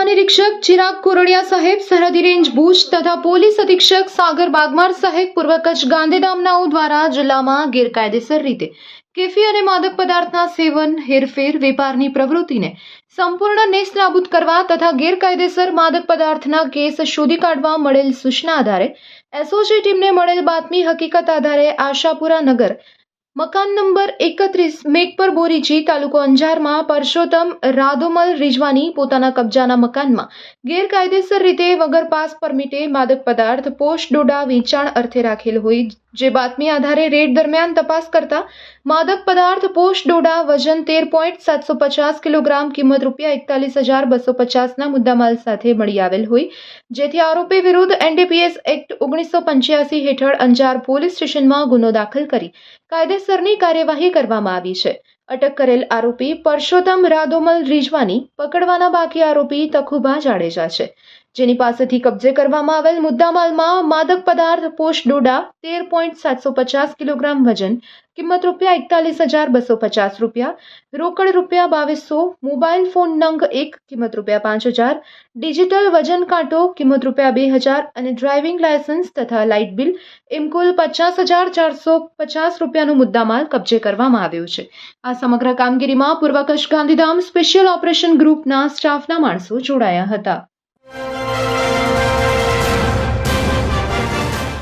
અધિક્ષક ચિરાગ કોરડિયા સાહેબ સરહદી રેન્જ ભુજ તથા પોલીસ અધિક્ષક સાગર બાગમાર સાહેબ પૂર્વ કચ્છ ગાંધીધામનાઓ દ્વારા જિલ્લામાં ગેરકાયદેસર રીતે કેફી અને માદક પદાર્થના સેવન હેરફેર વેપારની પ્રવૃત્તિને સંપૂર્ણ નેસ્તનાબૂદ કરવા તથા ગેરકાયદેસર માદક પદાર્થના કેસ શોધી કાઢવા મળેલ સૂચના આધારે એસઓજી ટીમને મળેલ બાતમી હકીકત આધારે આશાપુરા નગર મકાન નંબર એકત્રીસ, મેઘપર બોરીજી તાલુકો અંજારમાં પરસોત્તમ રાધોમલ રિજવાની પોતાના કબજાના મકાનમાં ગેરકાયદેસર રીતે વગર પાસ પરમિટે માદક પદાર્થ પોસ્ટ ડોડા, વેચાણ અર્થે રાખેલ હોય, જે બાતમી આધારે રેડ દરમિયાન તપાસ કરતા માદક પદાર્થ પોસ્ટ ડોડા, વજન તેર પોઈન્ટ સાતસો પચાસ કિલોગ્રામ, કિંમત રૂપિયા એકતાલીસ હજાર બસો પચાસના મુદ્દામાલ સાથે મળી આવેલ હોય. જેથી આરોપી વિરુદ્ધ એનડીપીએસ એક્ટ ઓગણીસો પંચ્યાસી હેઠળ અંજાર પોલીસ સ્ટેશનમાં ગુનો દાખલ કરી કાયદેસરની કાર્યવાહી કરવામાં આવી છે. અટક કરેલ આરોપી પરસોત્તમ રાદોમલ રીજવાની પકડવાના બાકી આરોપી તખુભા જાડેજા છે. જેની પાસેથી કબજે કરવામાં આવેલ મુદ્દામાલમાં માદક પદાર્થ, પોષ ડોડા, તેર પોઈન્ટ સાતસો પચાસ કિલોગ્રામ વજન, કિંમત રૂપિયા એકતાલીસ હજાર બસો પચાસ રૂપિયા, રોકડ રૂપિયા બાવીસો, મોબાઈલ ફોન નંગ એક, કિંમત રૂપિયા પાંચ હજાર, ડિજિટલ વજન કાંટો, કિંમત રૂપિયા બે હજાર અને ડ્રાઇવિંગ લાયસન્સ તથા લાઇટ બિલ, એમ કુલ પચાસ હજાર ચારસો પચાસ રૂપિયાનો મુદ્દામાલ કબજે કરવામાં આવ્યો છે. આ સમગ્ર કામગીરીમાં પૂર્વ કચ્છ ગાંધીધામ સ્પેશિયલ ઓપરેશન ગ્રુપના સ્ટાફના માણસો જોડાયા હતા.